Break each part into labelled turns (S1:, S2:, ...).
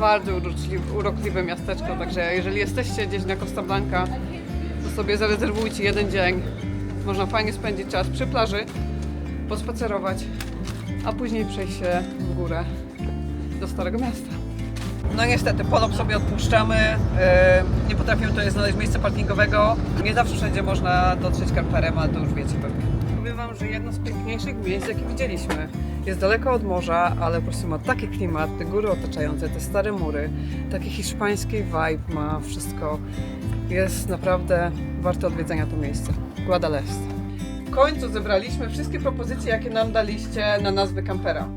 S1: Bardzo urokliwe, urokliwe miasteczko, także jeżeli jesteście gdzieś na Costa Blanca, to sobie zarezerwujcie jeden dzień. Można fajnie spędzić czas przy plaży, pospacerować, a później przejść się w górę do Starego Miasta. No niestety, polop sobie odpuszczamy. e, Nie potrafimy tutaj znaleźć miejsca parkingowego. Nie zawsze wszędzie można dotrzeć kamperem, ale to już wiecie pewnie. Powiem Wam, że jedno z piękniejszych miejsc, jakie widzieliśmy. Jest daleko od morza, ale po prostu ma taki klimat, te góry otaczające, te stare mury, taki hiszpański vibe ma wszystko. Jest naprawdę warte odwiedzenia to miejsce. Guadalest. W końcu zebraliśmy wszystkie propozycje, jakie nam daliście na nazwy kampera.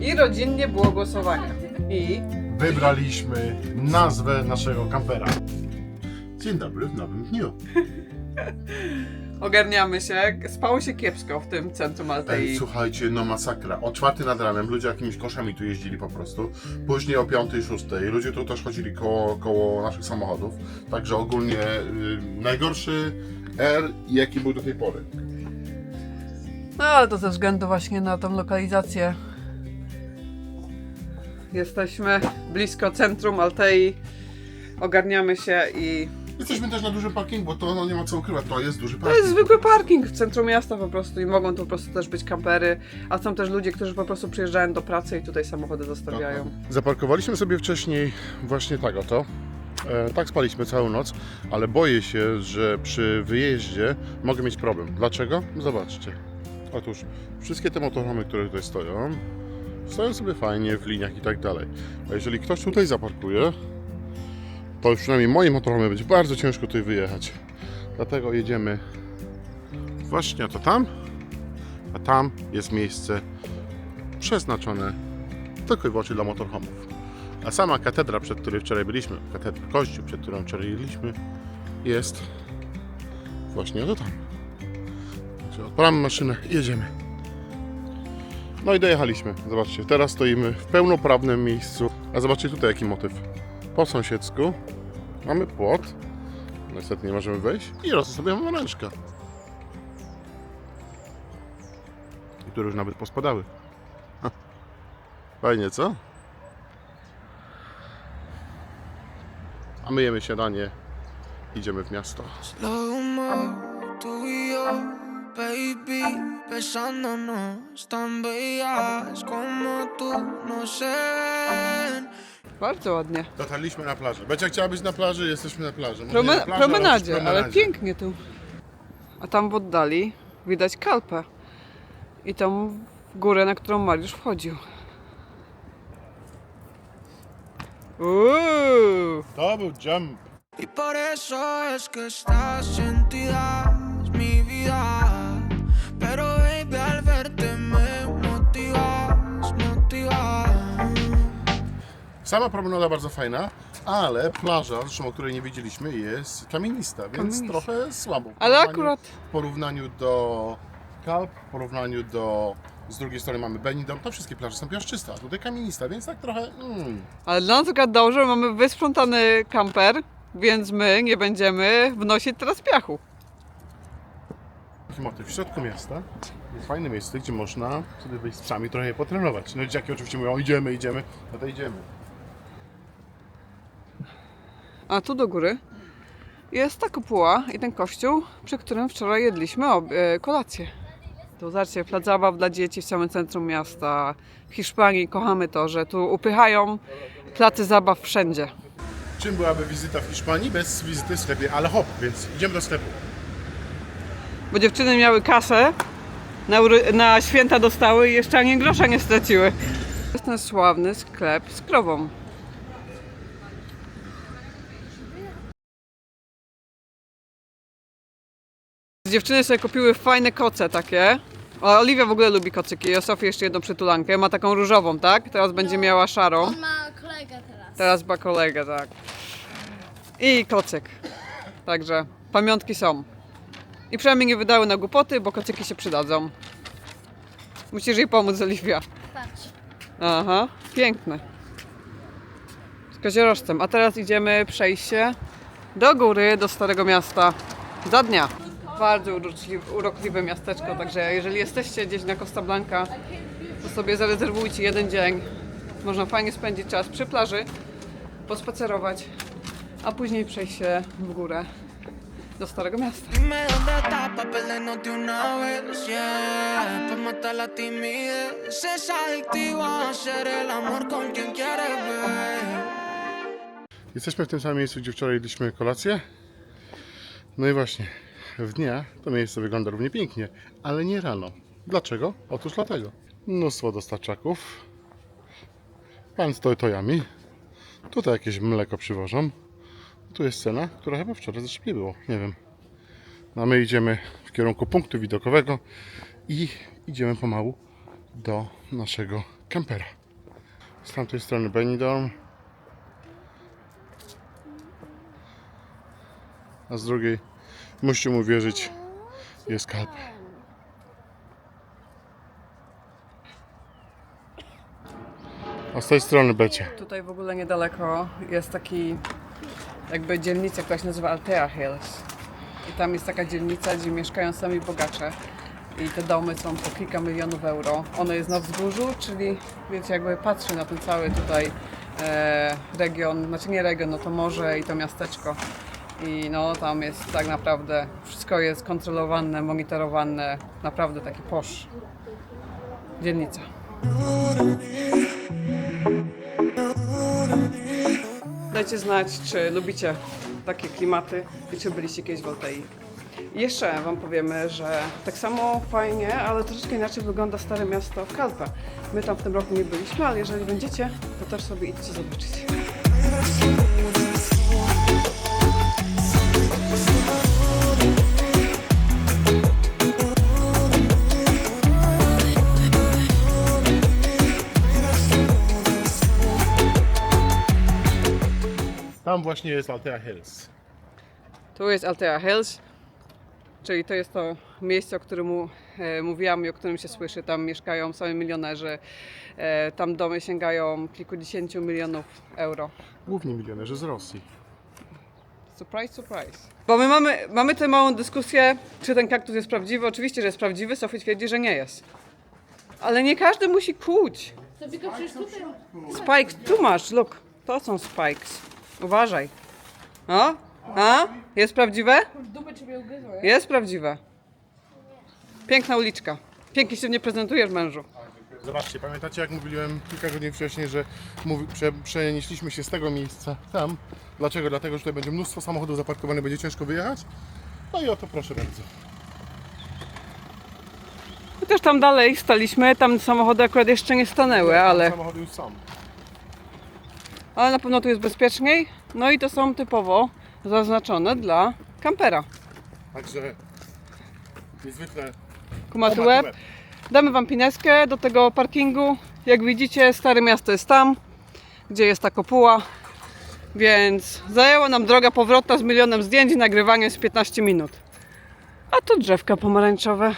S1: I rodzinnie było głosowanie. I
S2: Wybraliśmy nazwę naszego kampera. Dzień dobry w nowym dniu.
S1: ogarniamy się. Spało się kiepsko w tym centrum
S2: Ej,
S1: Altei.
S2: słuchajcie, no masakra. O czwarty nad ranem ludzie jakimiś koszami tu jeździli po prostu. Później o piątej, szóstej. Ludzie tu też chodzili koło, koło naszych samochodów. Także ogólnie y, najgorszy R, jaki był do tej pory.
S1: No ale to ze względu właśnie na tą lokalizację. Jesteśmy blisko centrum Altei. Ogarniamy się i
S2: Jesteśmy też na dużym parkingu, bo to no, nie ma co ukrywać, to jest duży
S1: to
S2: parking.
S1: jest zwykły parking w centrum miasta po prostu i mogą tu po prostu też być kampery, a są też ludzie, którzy po prostu przyjeżdżają do pracy i tutaj samochody zostawiają.
S2: Zaparkowaliśmy sobie wcześniej właśnie tak oto. E, tak spaliśmy całą noc, ale boję się, że przy wyjeździe mogę mieć problem. Dlaczego? Zobaczcie. Otóż wszystkie te motorhomy, które tutaj stoją, stoją sobie fajnie w liniach i tak dalej. A jeżeli ktoś tutaj zaparkuje, to przynajmniej moje motorhomy będzie bardzo ciężko tutaj wyjechać. Dlatego jedziemy właśnie to tam, a tam jest miejsce przeznaczone tylko i wyłącznie dla motorhomów. A sama katedra, przed której wczoraj byliśmy, katedra, kościół, przed którą wczoraj byliśmy, jest właśnie to tam. Także odpalamy maszynę i jedziemy. No i dojechaliśmy. Zobaczcie, teraz stoimy w pełnoprawnym miejscu. A zobaczcie tutaj jaki motyw. Po sąsiedzku mamy płot. Niestety nie możemy wejść. I rosną sobie ręczka. Które już nawet pospadały. Fajnie, co? A my jemy śniadanie, idziemy w miasto.
S3: Baby, besándonos tan bellas como tú, no sé.
S1: Bardzo ładnie.
S2: Dotarliśmy na plażę. Becia chciała być na plaży, jesteśmy na plaży. Może nie
S1: Prome-
S2: na plaży, ale
S1: promenadzie, ale
S2: promenadzie.
S1: pięknie tu. A tam w oddali widać kalpę. I tą górę, na którą Mariusz wchodził. Uuu.
S2: To był jump.
S3: Y por eso es que estás sentida, mi vida.
S2: Sama promenada bardzo fajna, ale plaża, zresztą o której nie wiedzieliśmy, jest kamienista, więc
S1: Kamienista.
S2: trochę słabo. W
S1: Ale
S2: porównaniu-
S1: akurat
S2: W porównaniu do Kalp, w porównaniu do... Z drugiej strony mamy Benidorm, to wszystkie plaże są piaszczyste, a tutaj kamienista, więc tak trochę... Mm.
S1: Ale dla nas akurat dobrze, mamy wysprzątany kamper, więc my nie będziemy wnosić teraz piachu.
S2: Taki motyw w środku miasta. Jest fajne miejsce, gdzie można sobie wyjść z psami trochę je potrenować. No dzieciaki oczywiście mówią, idziemy, idziemy, no to idziemy.
S1: A tu do góry jest ta kopuła i ten kościół, przy którym wczoraj jedliśmy e, kolację. Tu zobaczcie, plac zabaw dla dzieci w samym centrum miasta. W Hiszpanii kochamy to, że tu upychają placy zabaw wszędzie.
S2: Czym byłaby wizyta w Hiszpanii bez wizyty w sklepie? Ale hop, więc idziemy do sklepu.
S1: Bo dziewczyny miały kasę, na, na święta dostały i jeszcze ani grosza nie straciły. Jest ten sławny sklep z krową. Dziewczyny sobie kupiły fajne koce takie. O, Oliwia w ogóle lubi kocyki. Sofia jeszcze jedną przytulankę. Ma taką różową, tak? Teraz będzie miała szarą.
S4: On ma kolegę teraz.
S1: Teraz ma kolegę, tak. I kocyk. Także pamiątki są. I przynajmniej nie wydały na głupoty, bo kocyki się przydadzą. Musisz jej pomóc, Oliwia.
S4: Patrz.
S1: Aha, piękne. Z koziorożcem. A teraz idziemy przejść się do góry, do Starego Miasta za dnia. Bardzo urokliwe, urokliwe miasteczko, także jeżeli jesteście gdzieś na Costa Blanca, to sobie zarezerwujcie jeden dzień. Można fajnie spędzić czas przy plaży, pospacerować, a później przejść się w górę do Starego Miasta.
S3: Ver
S2: Jesteśmy w tym samym miejscu, gdzie wczoraj jedliśmy kolację. No i właśnie, w dnia to miejsce wygląda równie pięknie, ale nie rano. Dlaczego? Otóż dlatego. Mnóstwo dostarczaków. Pan z tojami. Tutaj jakieś mleko przywożą. Tu jest cena, która chyba wczoraj zresztą nie było. Nie wiem. No my idziemy w kierunku punktu widokowego i idziemy pomału do naszego kampera. Z tamtej strony Benidorm, a z drugiej, musicie mu wierzyć, jest kalp. A z tej strony becie.
S1: Tutaj w ogóle niedaleko jest taki jakby dzielnica, która się nazywa Altea Hills. I tam jest taka dzielnica, gdzie mieszkają sami bogacze. I te domy są po kilka milionów euro. Ono jest na wzgórzu, czyli wiecie, jakby patrzy na ten cały tutaj e, region, znaczy nie region, no to morze i to miasteczko. I no tam jest tak naprawdę, wszystko jest kontrolowane, monitorowane, naprawdę taki posz. Dzielnica. Dajcie znać, czy lubicie takie klimaty i czy byliście kiedyś w Altei. Jeszcze Wam powiemy, że tak samo fajnie, ale troszeczkę inaczej wygląda Stare Miasto w Kalpę. My tam w tym roku nie byliśmy, ale jeżeli będziecie, to też sobie idźcie zobaczyć.
S2: Tam właśnie jest Altea Hills.
S1: Tu jest Altea Hills, czyli to jest to miejsce, o którym e, mówiłam i o którym się słyszy. Tam mieszkają sami milionerzy. E, tam domy sięgają kilkudziesięciu milionów euro.
S2: Głównie milionerzy z Rosji.
S1: Surprise, surprise. Bo my mamy, mamy tę małą dyskusję, czy ten kaktus jest prawdziwy. Oczywiście, że jest prawdziwy, Sofia twierdzi, że nie jest. Ale nie każdy musi
S4: przecież tutaj
S1: Spikes, tu masz, look. To są spikes. Uważaj. O? A? Jest prawdziwe?
S4: ciebie?
S1: Jest prawdziwe. Piękna uliczka. Pięknie się w nie prezentujesz, mężu.
S2: Zobaczcie, pamiętacie jak mówiłem kilka godzin wcześniej, że mówi, prze, przenieśliśmy się z tego miejsca tam. Dlaczego? Dlatego, że tutaj będzie mnóstwo samochodów zaparkowanych, będzie ciężko wyjechać. No i oto proszę bardzo.
S1: My też tam dalej staliśmy, tam samochody akurat jeszcze nie stanęły, ale,
S2: Samochody już są.
S1: Ale na pewno tu jest bezpieczniej. No i to są typowo zaznaczone dla kampera.
S2: Także niezwykle
S1: Kumaty łeb. Damy Wam pineskę do tego parkingu. Jak widzicie, Stare Miasto jest tam, gdzie jest ta kopuła. Więc zajęła nam droga powrotna z milionem zdjęć i nagrywanie z 15 minut. A tu drzewka pomarańczowe.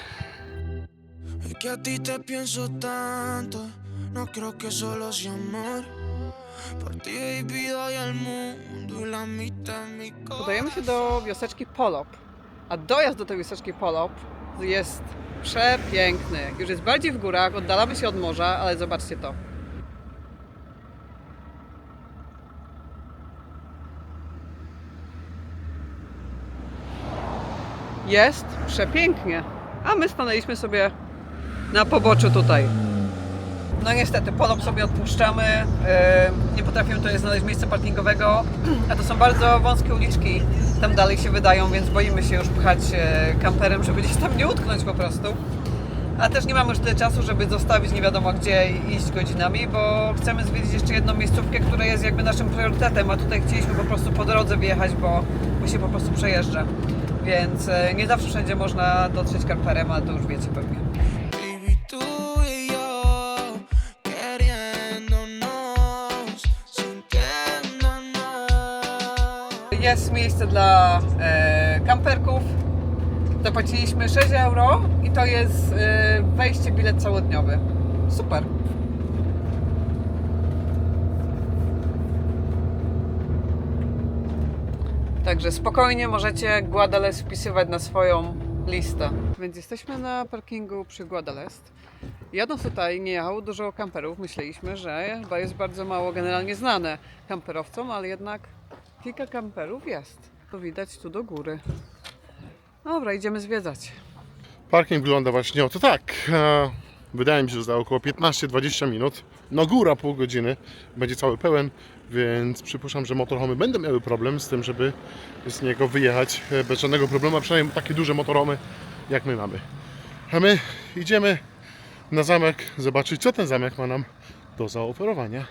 S3: Que a ti te pienso tanto No creo que solo sea amor Por ti mundo la mitad mi
S1: Udajemy się do wioseczki Polop. A dojazd do tej wioseczki Polop jest przepiękny. Już jest bardziej w górach, oddalamy się od morza, ale zobaczcie to. Jest przepięknie. A my stanęliśmy sobie na poboczu tutaj. No niestety, polop sobie odpuszczamy. e, Nie potrafimy tutaj znaleźć miejsca parkingowego, a to są bardzo wąskie uliczki. Tam dalej się wydają, więc boimy się już pchać e, kamperem, żeby gdzieś tam nie utknąć po prostu. A też nie mamy już tyle czasu, żeby zostawić nie wiadomo gdzie i iść godzinami, bo chcemy zwiedzić jeszcze jedną miejscówkę, która jest jakby naszym priorytetem, a tutaj chcieliśmy po prostu po drodze wyjechać, bo mu się po prostu przejeżdża. Więc e, nie zawsze wszędzie można dotrzeć kamperem, ale to już wiecie pewnie. Jest miejsce dla e, kamperków. Zapłaciliśmy 6 euro i to jest e, wejście bilet całodniowy. Super. Także spokojnie możecie Guadalest wpisywać na swoją listę. więc jesteśmy na parkingu przy Guadalest. Jadąc tutaj nie jechało dużo kamperów. Myśleliśmy, że chyba jest bardzo mało generalnie znane kamperowcom, ale jednak kilka kamperów jest. To widać tu do góry. Dobra, idziemy zwiedzać.
S2: Parking wygląda właśnie oto tak. E, Wydaje mi się, że za około 15-20 minut, no góra pół godziny, będzie cały pełen, więc przypuszczam, że motorhomy będą miały problem z tym, żeby z niego wyjechać e, bez żadnego problemu, a przynajmniej takie duże motorhomy jak my mamy. A my idziemy na zamek zobaczyć, co ten zamek ma nam do zaoferowania.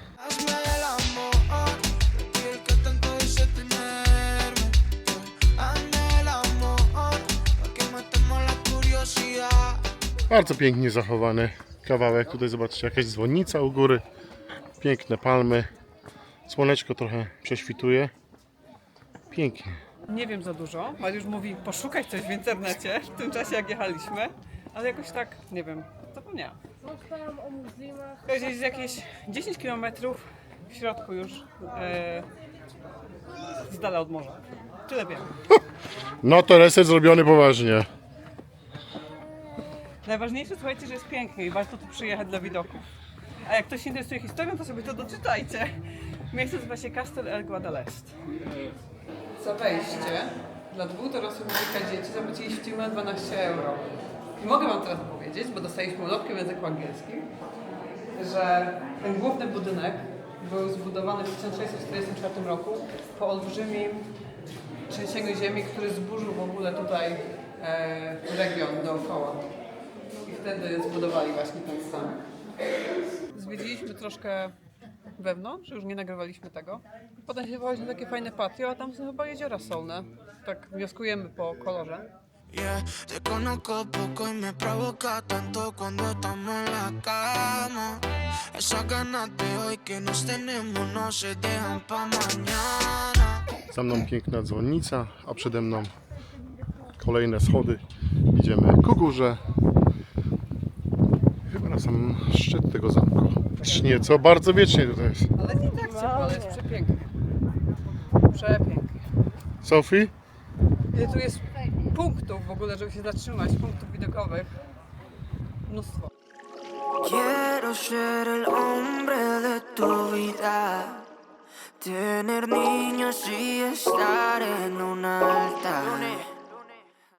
S2: Bardzo pięknie zachowany kawałek. Tutaj zobaczcie, jakaś dzwonnica u góry. Piękne palmy. Słoneczko trochę prześwituje. Pięknie.
S1: Nie wiem za dużo. Mariusz mówi poszukać coś w internecie w tym czasie jak jechaliśmy, ale jakoś tak, nie wiem, zapomniałam.
S4: Słuchałam o muzeumach.
S1: To jest jakieś 10 km w środku już e, z dala od morza. Tyle wiem.
S2: No to reset zrobiony poważnie.
S1: Najważniejsze słuchajcie, że jest pięknie i warto tu przyjechać dla widoków. A jak ktoś się interesuje historią, to sobie to doczytajcie. Miejsce nazywa się Castel El Guadalest. Za wejście dla dwóch dorosłych kilka dzieci zapłaciliśmy 12 euro. I mogę Wam teraz powiedzieć, bo dostaliśmy ulotkę w języku angielskim, że ten główny budynek był zbudowany w 1644 roku po olbrzymim trzęsieniu ziemi, który zburzył w ogóle tutaj e, region dookoła. I wtedy zbudowali właśnie ten zamek. Zwiedziliśmy troszkę wewnątrz, już nie nagrywaliśmy tego. Potem się wychodzi na takie fajne patio, a tam są chyba jeziora solne. Tak wnioskujemy po kolorze.
S3: Yeah, te conozco poco y me provoca tanto cuando estamos en la cama. Esas ganas de hoy que nos tenemos no se dejan pa' mañana.
S2: Za mną piękna dzwonnica, a przede mną kolejne schody. Idziemy ku górze. Na sam szczyt tego zamku. Wiecznie, co bardzo wiecznie tutaj jest.
S1: Ale nie tak ciepło, ale jest przepięknie. Przepięknie.
S2: Sophie?
S1: Ile tu jest punktów w ogóle, żeby się zatrzymać, punktów widokowych. Mnóstwo.
S3: Quiero ser el hombre de tu vida. Tener niños y estar en un altar.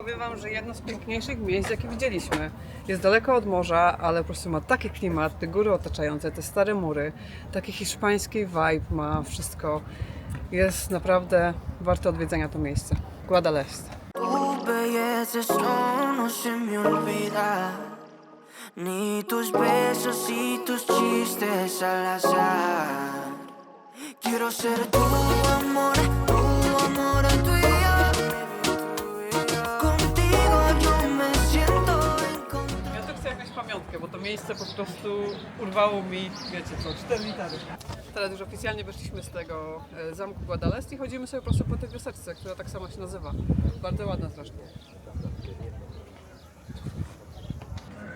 S1: Powiem Wam, że jedno z piękniejszych miejsc, jakie widzieliśmy. Jest daleko od morza, ale po prostu ma taki klimat, te góry otaczające, te stare mury, taki hiszpański vibe ma wszystko. Jest naprawdę warte odwiedzenia to miejsce. Guadalest.
S3: Ni tus besos y tus chistes al azar. Quiero ser tu amor
S1: bo to miejsce po prostu urwało mi, wiecie co, 4 litery. Teraz już oficjalnie wyszliśmy z tego e, zamku Guadalest i chodzimy sobie po prostu po tej wioseczce, która tak samo się nazywa. Bardzo ładna zresztą.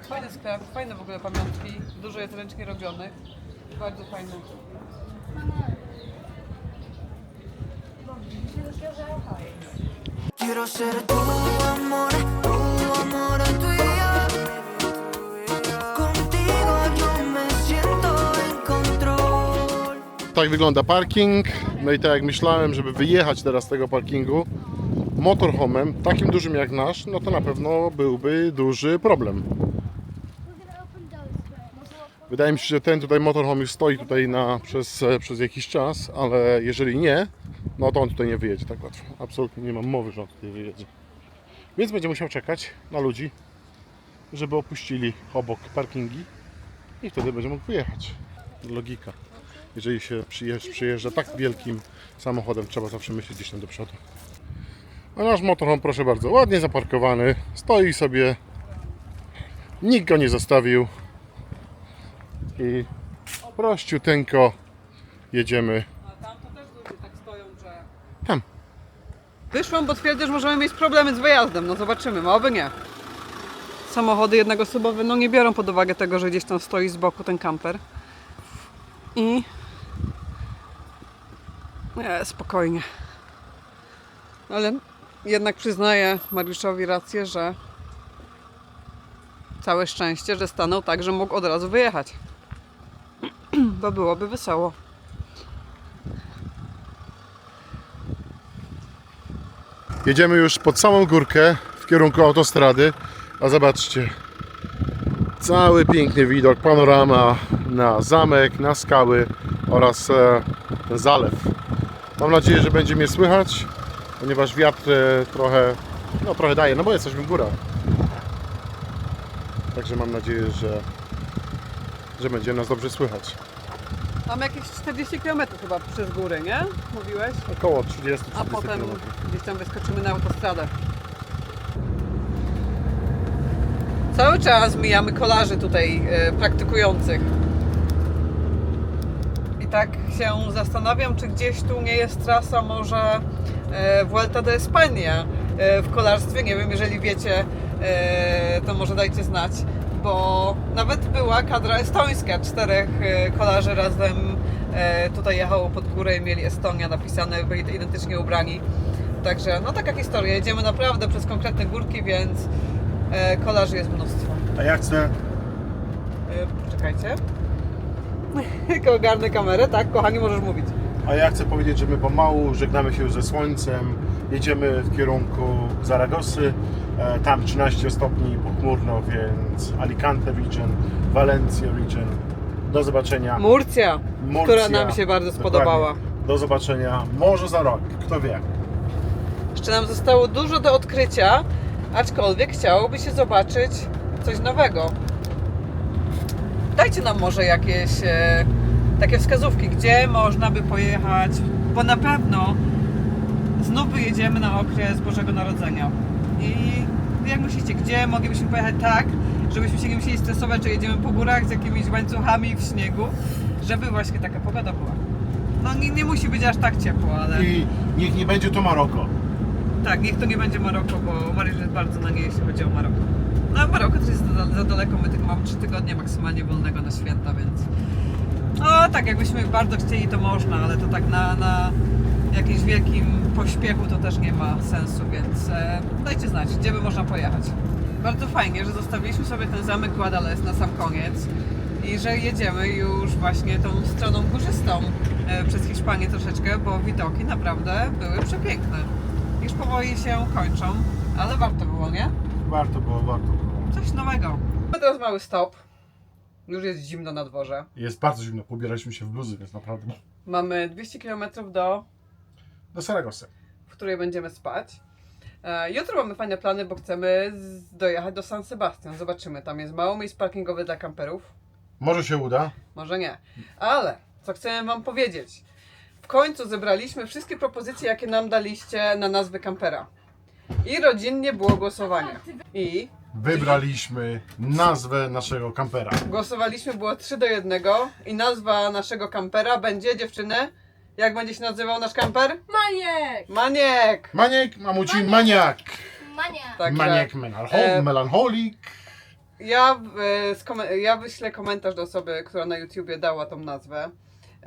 S1: Fajny sklep, fajne w ogóle pamiątki, dużo jest ręcznie robionych. Bardzo fajne.
S3: Quiero ser
S2: Tak wygląda parking. No i tak jak myślałem, żeby wyjechać teraz z tego parkingu motorhomem, takim dużym jak nasz, no to na pewno byłby duży problem. Wydaje mi się, że ten tutaj motorhome już stoi tutaj na, przez, przez jakiś czas, ale jeżeli nie, no to on tutaj nie wyjedzie tak łatwo. Absolutnie nie mam mowy, że on tutaj wyjedzie. Więc będzie musiał czekać na ludzi, żeby opuścili obok parkingi i wtedy będzie mógł wyjechać. Logika. Jeżeli się przyjeżdża, przyjeżdża tak wielkim samochodem, trzeba zawsze myśleć gdzieś tam do przodu. A nasz motorhome, proszę bardzo, ładnie zaparkowany, stoi sobie, nikt go nie zostawił i prościuteńko jedziemy.
S1: A tam to też ludzie tak stoją, że...
S2: Tam.
S1: Wyszłam, bo twierdzę, że możemy mieć problemy z wyjazdem. No zobaczymy, ma oby nie. Samochody jednoosobowe no nie biorą pod uwagę tego, że gdzieś tam stoi z boku ten kamper. I... Nie, spokojnie. Ale jednak przyznaję Mariuszowi rację, że Całe szczęście, że stanął tak, że mógł od razu wyjechać. Bo byłoby wesoło.
S2: Jedziemy już pod samą górkę w kierunku autostrady, a zobaczcie, cały piękny widok, panorama na zamek, na skały oraz e, zalew. Mam nadzieję, że będzie mnie słychać, ponieważ wiatr e, trochę, no trochę daje, no bo jesteśmy w górach. Także mam nadzieję, że, że będzie nas dobrze słychać.
S1: Mamy jakieś 40 km chyba przez góry, nie? Mówiłeś?
S2: Około 30-40
S1: A potem
S2: km.
S1: gdzieś tam wyskoczymy na autostradę. Cały czas mijamy kolarzy tutaj e, praktykujących. Tak się zastanawiam, czy gdzieś tu nie jest trasa może e, Vuelta de España e, w kolarstwie. Nie wiem, jeżeli wiecie, e, to może dajcie znać. Bo nawet była kadra estońska, czterech kolarzy razem tutaj jechało pod górę i mieli Estonia napisane, byli identycznie ubrani. Także no taka historia, jedziemy naprawdę przez konkretne górki, więc kolarzy jest mnóstwo.
S2: A ja chcę
S1: Poczekajcie. Jak ogarnę kamerę, tak? Kochani, możesz mówić.
S2: A ja chcę powiedzieć, że my pomału żegnamy się ze słońcem, jedziemy w kierunku Zaragosy, e, tam 13 stopni pochmurno, więc Alicante Region, Valencia Region. Do zobaczenia.
S1: Murcja,
S2: Murcia.
S1: która nam się bardzo
S2: Dokładnie.
S1: spodobała.
S2: Do zobaczenia może za rok, kto wie.
S1: Jeszcze nam zostało dużo do odkrycia, aczkolwiek chciałoby się zobaczyć coś nowego. Dajcie nam może jakieś e, takie wskazówki, gdzie można by pojechać, bo na pewno znów wyjedziemy na okres Bożego Narodzenia. I jak myślicie, gdzie moglibyśmy pojechać tak, żebyśmy się nie musieli stresować, czy jedziemy po górach z jakimiś łańcuchami w śniegu, żeby właśnie taka pogoda była. No nie, nie musi być aż tak ciepło, ale...
S2: I niech nie będzie to Maroko.
S1: Tak, niech to nie będzie Maroko, bo Mariusz jest bardzo na nie, jeśli chodzi o Maroko. No a Maroko to jest za, za daleko, my tylko mamy 3 tygodnie maksymalnie wolnego na święta, więc... No tak, jakbyśmy bardzo chcieli, to można, ale to tak na, na jakimś wielkim pośpiechu to też nie ma sensu, więc e, dajcie znać, gdzie by można pojechać. Bardzo fajnie, że zostawiliśmy sobie ten zamek Guadalest na sam koniec i że jedziemy już właśnie tą stroną górzystą e, przez Hiszpanię troszeczkę, bo widoki naprawdę były przepiękne. Już powoli się kończą, ale warto było, nie?
S2: Warto było, warto było.
S1: Coś nowego. Mamy teraz mały stop. Już jest zimno na dworze.
S2: Jest bardzo zimno, pobieraliśmy się w bluzy, więc naprawdę
S1: Mamy 200 km do,
S2: do Saragosy.
S1: w której będziemy spać. E, Jutro mamy fajne plany, bo chcemy z- dojechać do San Sebastian. Zobaczymy. Tam jest mało miejsc parkingowych dla kamperów.
S2: Może się uda.
S1: Może nie. Ale co chcę Wam powiedzieć. W końcu zebraliśmy wszystkie propozycje, jakie nam daliście na nazwy kampera. I rodzinnie było głosowanie. I
S2: Wybraliśmy nazwę naszego kampera.
S1: głosowaliśmy było 3 do 1. I nazwa naszego kampera będzie, dziewczyny, jak będzie się nazywał nasz kamper?
S4: Maniek!
S1: Maniek!
S2: Maniek, mamuci, maniak.
S4: Mania!
S1: Także
S2: Maniak, melancho-
S1: e,
S2: melancholik.
S1: ja, e, skome- ja wyślę komentarz do osoby, która na YouTubie dała tą nazwę.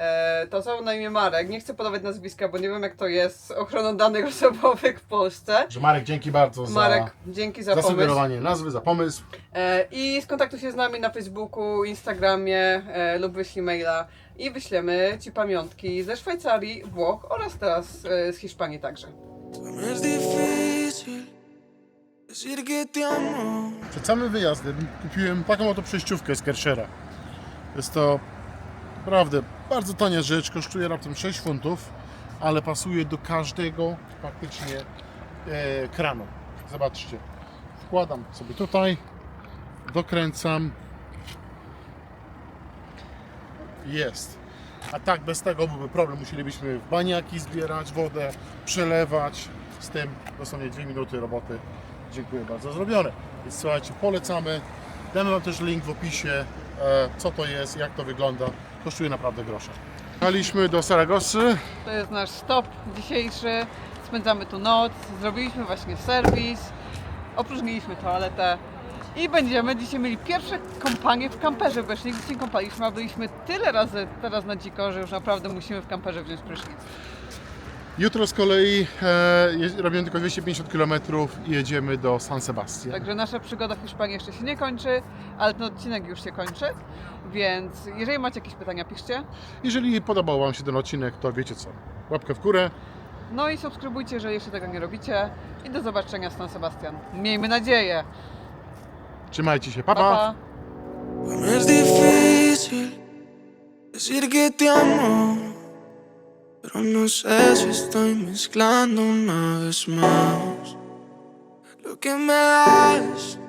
S1: E, to są na imię Marek. Nie chcę podawać nazwiska, bo nie wiem jak to jest z ochroną danych osobowych w Polsce.
S2: Że Marek, dzięki bardzo za,
S1: Marek, dzięki za pomysł.
S2: zasugerowanie nazwy, za pomysł.
S1: E, I skontaktuj się z nami na Facebooku, Instagramie e, lub wyślij maila i wyślemy Ci pamiątki ze Szwajcarii, Włoch oraz teraz e, z Hiszpanii także.
S3: Es difícil decir que te amo.
S2: Przed samym wyjazdem kupiłem taką oto przejściówkę z Kershera. Jest to naprawdę bardzo tania rzecz, kosztuje raptem 6 funtów, ale pasuje do każdego praktycznie e, kranu. Zobaczcie. Wkładam sobie tutaj, dokręcam. Jest. A tak bez tego byłby problem. Musielibyśmy w baniaki zbierać wodę, przelewać. Z tym dosłownie 2 minuty roboty. Dziękuję bardzo, zrobione. Więc słuchajcie, polecamy. Damy Wam też link w opisie, e, co to jest, jak to wygląda. Kosztuje naprawdę grosze. Jechaliśmy do Saragosy.
S1: To jest nasz stop dzisiejszy. Spędzamy tu noc. Zrobiliśmy właśnie serwis. Opróżniliśmy toaletę. I będziemy dzisiaj mieli pierwsze kąpanie w kamperze, bo jeszcze nigdy nie kąpaliśmy, a byliśmy tyle razy teraz na dziko, że już naprawdę musimy w kamperze wziąć prysznic.
S2: Jutro z kolei e, robimy tylko 250 km i jedziemy do San Sebastian.
S1: Także nasza przygoda w Hiszpanii jeszcze się nie kończy, ale ten odcinek już się kończy. Więc jeżeli macie jakieś pytania, piszcie.
S2: Jeżeli podobał Wam się ten odcinek, to wiecie co. Łapkę w górę.
S1: No i subskrybujcie, jeżeli jeszcze tego nie robicie. I do zobaczenia w San Sebastian. Miejmy nadzieję.
S2: Trzymajcie się. Pa,
S1: Pa,
S2: pa.
S1: pa.
S3: Pero no sé si estoy mezclando una vez más lo que me das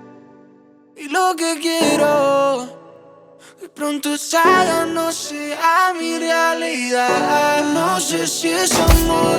S3: y lo que quiero. De pronto ya no sea mi realidad. No sé si es amor,